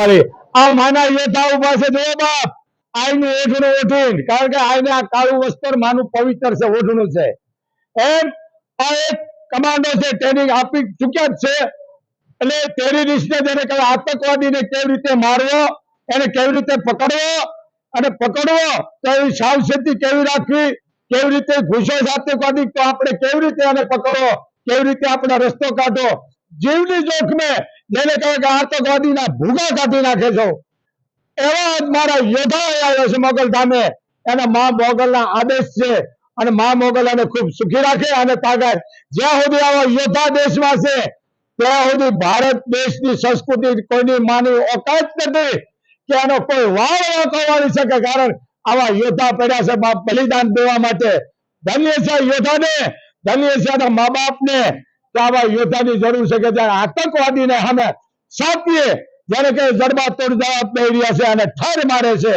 આ માના યોદ્ધા ઊભા છે બાપ. આઈનું ઓઢણું ઓઢીને, કારણ કે આઈને આ કાળું વસ્ત્ર માનું પવિત્ર છે, ઓઢણું છે. એમ આ એક કમાન્ડો છે ટ્રેનિંગ આપી ચૂક્યા છે. એટલે ટેરરિસ્ટને જેને કહેવાય આતંકવાદીને કેવી રીતે મારવો, એને કેવી રીતે પકડવો, અને પકડવો તો એવી સાવચેતી કેવી રાખવી, કેવી રીતે ઘૂસો આતંકવાદી તો આપણે કેવી રીતે એને પકડવો, કેવી રીતે આપણે રસ્તો કાઢો જીવની જોખમે જેને કહે કે આતંકવાદીના ભૂગા કાઢી નાખે છો. એવા મારા યોદ્ધા આવ્યા છે મોગલ ધામે. એના મા મોગલના આદેશ છે. અને મા મોગલ એને ખૂબ સુખી રાખે અને તાકાત. જ્યાં સુધી આવા યોદ્ધા દેશમાં છે, ત્યાં સુધી ભારત દેશની સંસ્કૃતિ કોઈની માની ઓકાત નથી કે એનો કોઈ વાળ વાંકો વાળી શકે. કારણ આવા યોદ્ધા પડ્યા છે બાપ બલિદાન દેવા માટે. ધન્ય છે યોદ્ધાને. ધન્ય છે એના મા બાપને. કે આવા યોદ્ધાની જરૂર છે કે જ્યારે આતંકવાદીને સામે સાપીએ જ્યારે કે જડબા તોડ જવાબ દઈ રહ્યા છે અને ઠર મારે છે,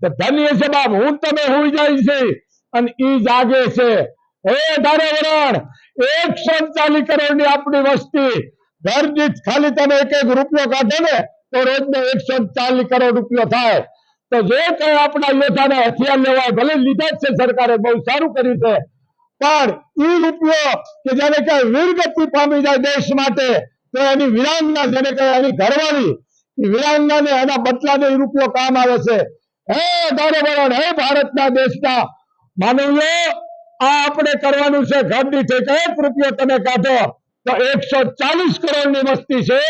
તો ધન્ય છે બાપ, હું તમે હોઈ જાય છે. અને ઈ જાગે છે. હે ધારે વરણ એકસો ચાલીસ કરોડની આપણી વસ્તી ઘર દીઠ ખાલી તમે એક એક રૂપિયો કાઢો ને, તો રોજનો એકસો ચાલીસ કરોડ રૂપિયો થાય. તો જે કઈ આપણા યોદ્ધાને હથિયાર લેવાય, ભલે લીધા જ છે સરકારે, બહુ સારું કર્યું છે. પણ ઈ રૂપિયો કે જેને કઈ વીરગતિ પામી જાય દેશ માટે, તો એની વિરાંગના જેને કઈ એની ઘરવાળી વિરાંગનાને એના બદલાને ઈ રૂપિયો કામ આવે છે. હે દારોબરણ હે ભારતના દેશના, માનવીઓ, આ આપણે કરવાનું છે ઘર દીઠે એક રૂપિયો તમે કાઢો, તો એકસો ચાલીસ કરોડની વસ્તી છે.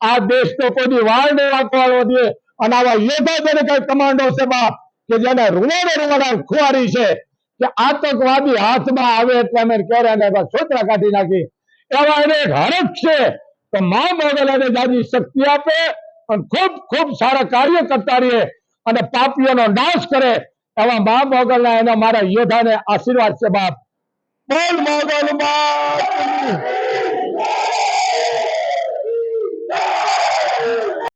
આ દેશ તો કોઈ વાળ નહીં વાંકવાનો દે. અને આવા યોદ્ધા જેને કઈ કમાન્ડો છે બાપ, કે જેને રૂવાડે રૂવાડા ખુવારી છે આતંકવાદી હાથમાં આવે એટલે અમે ક્યારે છોતરા કાઢી નાખી? એવા એને એક હરખ છે. તો મા મોગલ દાદી શક્તિ આપે અને ખૂબ ખૂબ સારા કાર્ય કરતા રહીએ અને પાપીઓનો નાશ કરે. એવા મા મોગલના એના મારા યોદ્ધાને આશીર્વાદ છે બાપ. બોલ મોગલ બાપ.